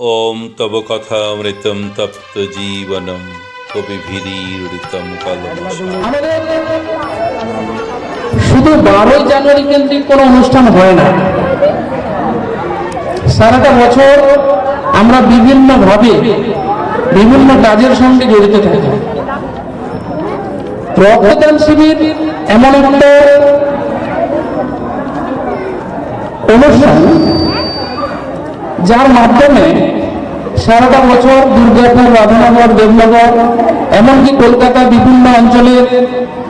ওম তব কথামৃতম তপ্ত জীবনম কবিভিরীড়িতম আমাদের শুধু বারোই জানুয়ারি কেন্দ্রিক কোনো অনুষ্ঠান হয় না। সারাটা বছর আমরা বিভিন্নভাবে বিভিন্ন কাজের সঙ্গে জড়িত থাকি। রক্তদান শিবির এমন একটা অনুষ্ঠান যার মাধ্যমে সারাটা বছর দুর্গাপুর, রাধানগর, দেবনগর, এমনকি কলকাতা বিভিন্ন অঞ্চলের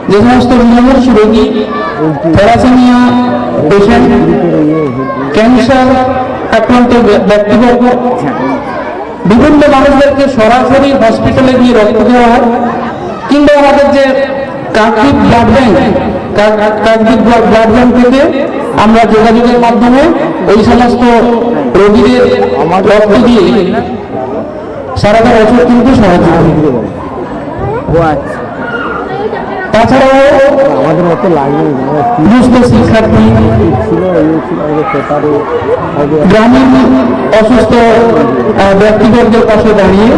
যে সমস্ত নিরামষ রোগী থ্যালাসেমিয়া, পেশেন্ট, ক্যান্সার আক্রান্ত ব্য- ব্যক্তিবর্গ, বিভিন্ন মানুষদেরকে সরাসরি হসপিটালে গিয়ে রক্ত দেওয়া হয়, কিংবা আমাদের যে থেকে আমরা যোগাযোগের মাধ্যমে ওই সমস্ত রোগীদের রক্ত দিয়ে সারাটা বছর কিন্তু সাহায্য তাছাড়াও আমাদের এই পেপারে হবে গ্রামীণ অসুস্থ ব্যক্তিবর্গের পাশে দাঁড়িয়ে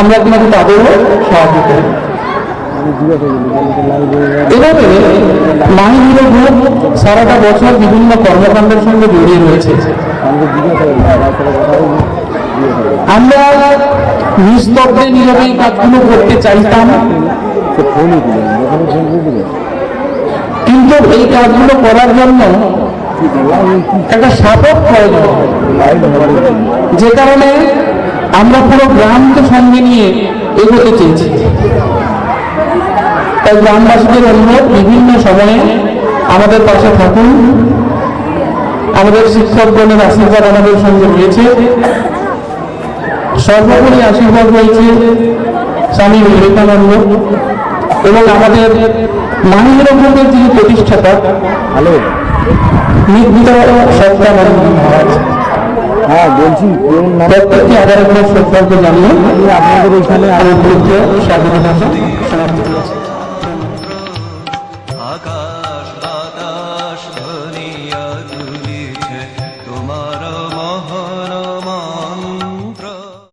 আমরা কিন্তু তাদেরও সাহায্য করি আমি জিজ্ঞাসা করি আমাদের লাগবে এভাবে মাহিন্দ্র গ্রুপ সারাটা বছর বিভিন্ন কর্মকাণ্ডের সঙ্গে জড়িয়ে রয়েছে। আমরা নিস্তব্ধে নীরবে কাজগুলো করতে চাইতাম। কিন্তু এই কাজগুলো করার জন্য একটা সাপোর্ট প্রয়োজন। যে কারণে আমরা পুরো গ্রামকে সঙ্গে নিয়ে এগোতে চেয়েছি। তাই গ্রামবাসীদের অনুরোধ বিভিন্ন সময়ে আমাদের পাশে থাকুন। আমাদের শিক্ষকগণের আশীর্বাদ আমাদের সঙ্গে রয়েছে। সর্বোপরি আশীর্বাদ রয়েছে স্বামী বিবেকানন্দ এবং আমাদের গ্রুপের যিনি প্রতিষ্ঠাতা হ্যালো। নির্মিত সত্যানন্দ মহারাজ। হ্যাঁ বলছি প্রত্যেকটি আধার সত্যান্ত জানিয়ে আপনাদের এখানে আর উপলক্ষে